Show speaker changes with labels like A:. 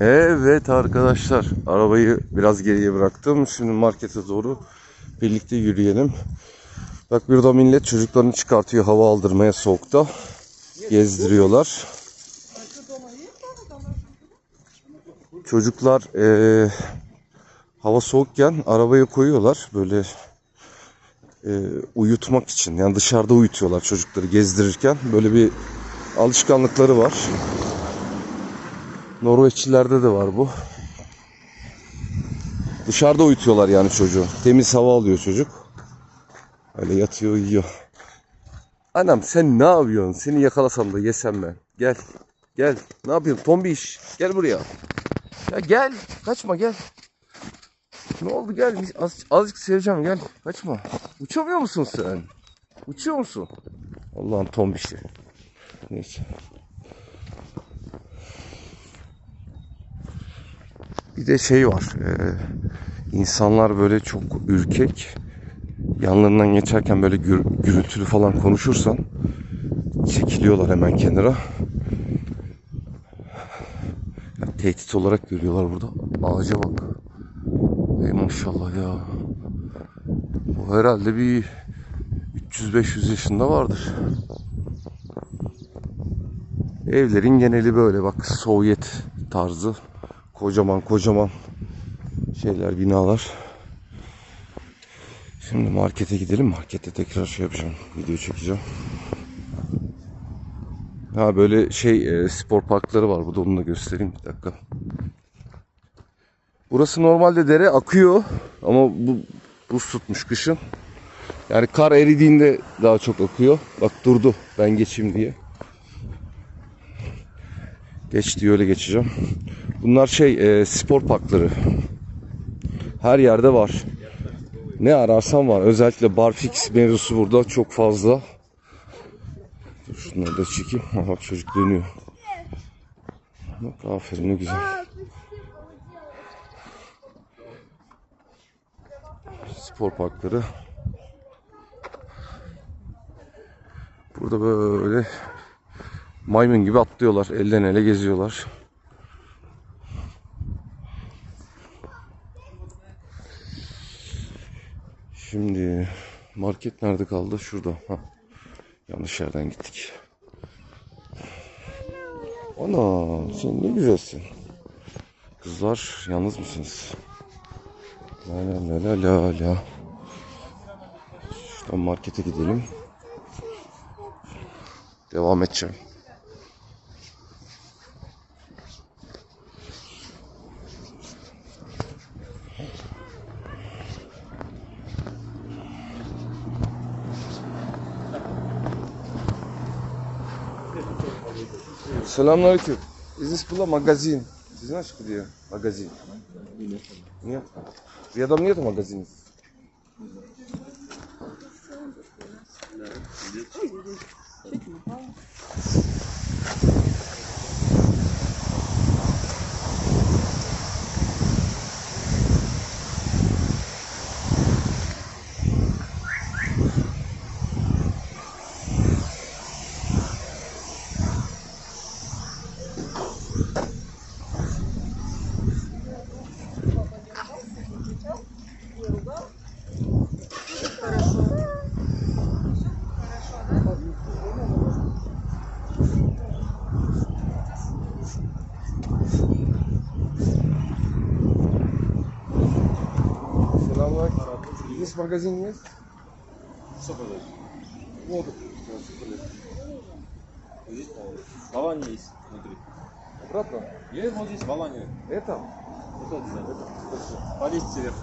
A: Evet arkadaşlar arabayı biraz geriye bıraktım. Şimdi markete doğru birlikte yürüyelim. Bak burada millet çocuklarını çıkartıyor hava aldırmaya soğukta. Gezdiriyorlar. Çocuklar eee, hava soğukken arabaya koyuyorlar böyle eee, uyutmak için. Yani dışarıda uyutuyorlar çocukları gezdirirken. Böyle bir alışkanlıkları var. Norveçlilerde de var bu. Dışarıda uyutuyorlar yani çocuğu. Temiz hava alıyor çocuk. Öyle yatıyor uyuyor. Anam sen ne yapıyorsun? Seni yakalasam da yesem ben. Gel. Gel. Ne yapıyorsun? Tombiş. Gel buraya. Ya gel. Kaçma gel. Ne oldu gel. Az, azıcık seveceğim gel. Kaçma. Uçamıyor musun sen? Uçuyor musun? Allah'ın tombişi. Neyse. Bir de şey var. e, insanlar böyle çok ürkek. Yanlarından geçerken böyle gür, gürültülü falan konuşursan çekiliyorlar hemen kenara. Ya, tehdit olarak görüyorlar burada. Ağaca bak. Ey maşallah ya. Bu herhalde bir 300-500 yaşında vardır. Evlerin geneli böyle bak Sovyet tarzı. Kocaman kocaman şeyler binalar. Şimdi markete gidelim. Markette tekrar şey yapacağım. Video çekeceğim. Ha böyle şey e, spor parkları var. Burada onu da göstereyim. Bir dakika. Burası normalde dere akıyor ama bu buz tutmuş kışın. Yani kar eridiğinde daha çok akıyor. Bak durdu ben geçeyim diye. Geç diye öyle geçeceğim. Bunlar şey e, spor parkları. Her yerde var. Ne ararsan var. Özellikle barfix mevzusu burada çok fazla. Dur şunları da çekeyim. Ha, bak çocuk dönüyor. Bak aferin ne güzel. Spor parkları. Burada böyle maymun gibi atlıyorlar. Elden ele geziyorlar. Şimdi market nerede kaldı? Şurada. Ha. Yanlış yerden gittik. Ana sen ne güzelsin. Kızlar yalnız mısınız? La la la la la la. Şuradan markete gidelim. Devam edeceğim. Selamünaleyküm. Is this была магазин? Ты знаешь, где магазин? Нет. Рядом нет магазина? Selamünaleyküm. Здесь магазин есть?
B: Что продать?
A: Воду.
B: Здесь Балань есть внутри.
A: Обратно?
B: Есть вот здесь балань.
A: Это?
B: Вот это, да. Полезьте вверх.